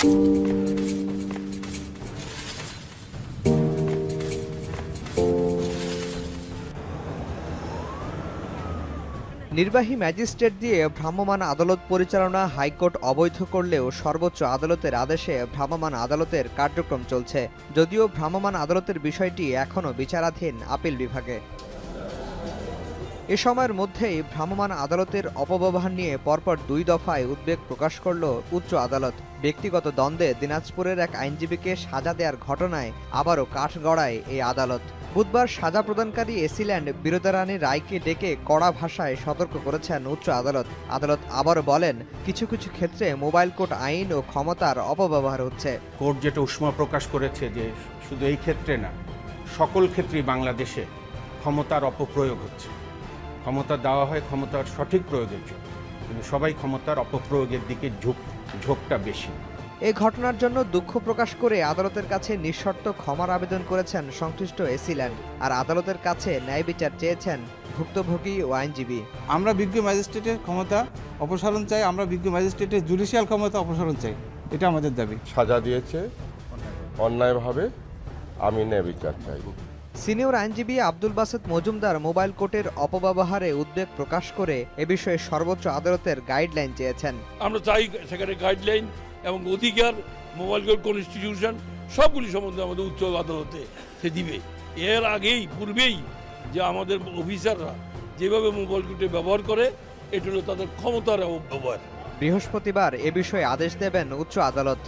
নির্বাহী ম্যাজিস্ট্রেট দিয়ে ভ্রাম্যমাণ আদালত পরিচালনা হাইকোর্ট অবৈধ করলেও সর্বোচ্চ আদালতের আদেশে ভ্রাম্যমাণ আদালতের কার্যক্রম চলছে, যদিও ভ্রাম্যমাণ আদালতের বিষয়টি এখনও বিচারাধীন আপিল বিভাগে। এ সময়ের মধ্যেই ভ্রাম্যমাণ আদালতের অপব্যবহার নিয়ে পরপর দুই দফায় উদ্বেগ প্রকাশ করল উচ্চ আদালত। ব্যক্তিগত দ্বন্দ্বে দিনাজপুরের এক আইনজীবীকে সাজা দেওয়ার ঘটনায় আবারও কাঠগড়ায় এই আদালত। বুধবার সাজা প্রদানকারী এসিল্যান্ড বিরোধারানী রায়কে ডেকে কড়া ভাষায় সতর্ক করেছেন উচ্চ আদালত। আদালত আবারও বলেন, কিছু কিছু ক্ষেত্রে মোবাইল কোর্ট আইন ও ক্ষমতার অপব্যবহার হচ্ছে। কোর্ট যেটা উষ্মা প্রকাশ করেছে যে শুধু এই ক্ষেত্রে না, সকল ক্ষেত্রেই বাংলাদেশে ক্ষমতার অপপ্রয়োগ হচ্ছে। ক্ষমতা দেওয়া হয় ক্ষমতার সঠিক প্রয়োগের জন্য। কিন্তু সবাই ক্ষমতার অপপ্রয়োগের দিকে ঝোঁক ঝোঁকটা বেশি। এ ঘটনার জন্য দুঃখ প্রকাশ করে আদালতের কাছে নিঃশর্ত ক্ষমার আবেদন করেছেন সংশ্লিষ্ট এসিল্যান্ড আর আদালতের কাছে ন্যায় বিচার চেয়েছেন ভুক্তভোগী ও আইনজীবী। আমরা বিজ্ঞ ম্যাজিস্ট্রেটের ক্ষমতা অপসারণ চাই আমরা বিজ্ঞ ম্যাজিস্ট্রেটের জুডিশিয়াল ক্ষমতা অপসারণ চাই। এটা আমাদের দাবি। সাজা দিয়েছে অন্যায়ভাবে আমি ন্যায় বিচার চাই। সিনিয়র আইনজীবী আব্দুল বাসেদ মজুমদার মোবাইল কোর্টের অপব্যবহারে উদ্বেগ প্রকাশ করে এ বিষয়ে সর্বোচ্চ আদালতের গাইডলাইন চেয়েছেন। আমরা চাই সেখানে গাইডলাইন এবং অধিকার মোবাইল কোড কনস্টিটিউশন সবগুলি সম্বন্ধে আমাদের উচ্চ আদালতে সে দিবে। এর আগেই পূর্বেই যে আমাদের অফিসাররা যেভাবে মোবাইল কোডে ব্যবহার করে এটা হলো তাদের ক্ষমতার অপব্যবহার। বৃহস্পতিবার এ বিষয়ে আদেশ দেবেন উচ্চ আদালত।